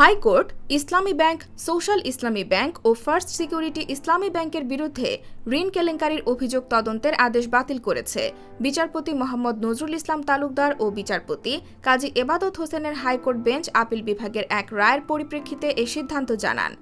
High court Islami bank, social Islami bank ও first security Islami ব্যাংকের বিরুদ্ধে ঋণ কেলেঙ্কারির অভিযোগ তদন্তের আদেশ বাতিল করেছে। বিচারপতি মোহাম্মদ নজরুল ইসলাম তালুকদার ও বিচারপতি কাজী এবাদত হোসেনের হাইকোর্ট বেঞ্চ আপিল বিভাগের এক রায়ের পরিপ্রেক্ষিতে এ সিদ্ধান্ত জানান।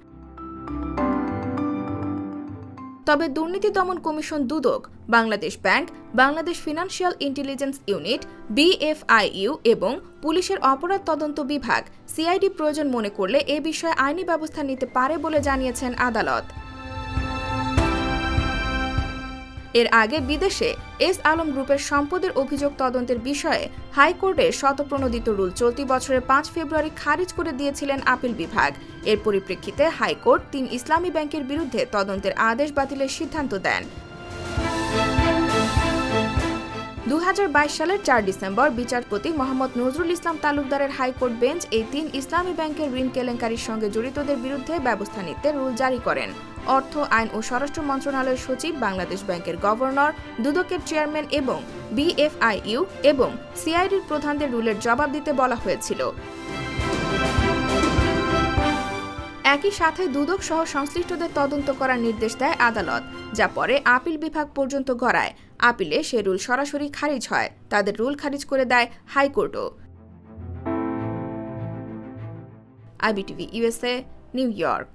তবে দুর্নীতি দমন commission Dudak, Bangladesh bank, Bangladesh financial intelligence unit, BFIU এবং পুলিশের অপরাধ তদন্ত বিভাগ, সিআইডি প্রয়োজন মনে করলে এ বিষয়ে আইনি ব্যবস্থা নিতে পারে বলে জানিয়েছেন আদালত। এর আগে বিদেশে এস আলম গ্রুপের সম্পদের অভিযোগ তদন্তের বিষয়ে হাইকোর্টে শতপ্রণোদিত রুল চলতি বছরের পাঁচ ফেব্রুয়ারি খারিজ করে দিয়েছিলেন আপিল বিভাগ। এর পরিপ্রেক্ষিতে হাইকোর্ট তিন ইসলামী ব্যাংকের বিরুদ্ধে তদন্তের আদেশ বাতিলের সিদ্ধান্ত দেন। সালের চার ডিসেম্বর বিচারপতি মোহাম্মদ নজরুল ইসলাম তালুকদারের হাইকোর্ট বেঞ্চ এই তিন ইসলামী ব্যাংকের ঋণ কেলেঙ্কারির সঙ্গে জড়িতদের বিরুদ্ধে ব্যবস্থা নিতে রুল জারি করেন। অর্থ, আইন ও স্বরাষ্ট্র মন্ত্রণালয়ের সচিব বাংলাদেশ ব্যাংকের গভর্নর, দুদকের চেয়ারম্যান এবং বিএফআইইউ এবং সিআইডির প্রধানদের রুলের জবাব দিতে বলা হয়েছিল। একই সাথে দুদক সহ সংশ্লিষ্টদের তদন্ত করার নির্দেশ দেয় আদালত, যা পরে আপিল বিভাগ পর্যন্ত গড়ায়। আপিলে সে রুল সরাসরি খারিজ হয়, তাদের রুল খারিজ করে দেয় হাইকোর্টও। IBTV USA New York.